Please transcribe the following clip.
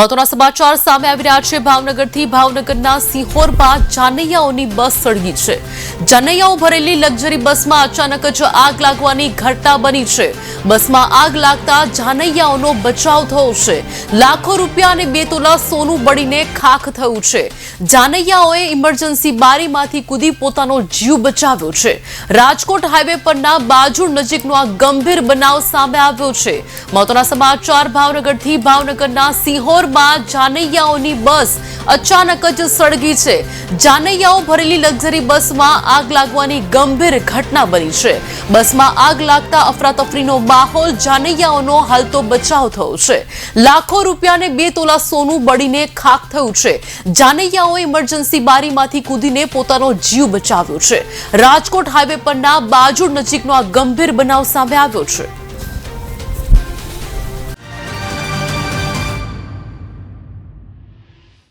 મહત્વના સમાચાર સામે આવી રહ્યા છે. ભાવનગરથી ભાવનગરના સિહોરમાં જાનૈયાઓની બસ સળગી છે. જાનૈયાઓ ભરેલી લક્ઝરી બસમાં અચાનક જ આગ લાગવાની ઘટના બની છે. બસમાં આગ લાગતા જાનૈયાઓનો બચાવ થયો છે. લાખો રૂપિયા અને બે તોલા સોનું બળીને ખાખ થયું છે. જાનૈયાઓએ ઇમરજન્સી બારીમાંથી કૂદી પોતાનો જીવ બચાવ્યો છે. રાજકોટ હાઈવે પરના બાજુ નજીકનો આ ગંભીર બનાવ સામે આવ્યો છે. મહત્વના સમાચાર, ભાવનગરથી ભાવનગરના સિહોરમાં જાનૈયાઓની બસ અચાનક જ સળગી છે. જાનૈયાઓ ભરેલી લક્ઝરી બસમાં આગ લાગવાની ગંભીર ઘટના બની છે. બસમાં આગ લાગતા અફરાતફરીનો માહોલ જાનૈયાઓનો હાલ તો બચાવ થયો છે. લાખો રૂપિયાને બે તોલા સોનું બળીને ખાખ થયું છે. જાનૈયાઓએ ઇમરજન્સી બારીમાંથી કૂદીને પોતાનો જીવ બચાવ્યો છે. રાજકોટ હાઈવે પરના બાજુ નજીકનો આ ગંભીર બનાવ સામે આવ્યો છે.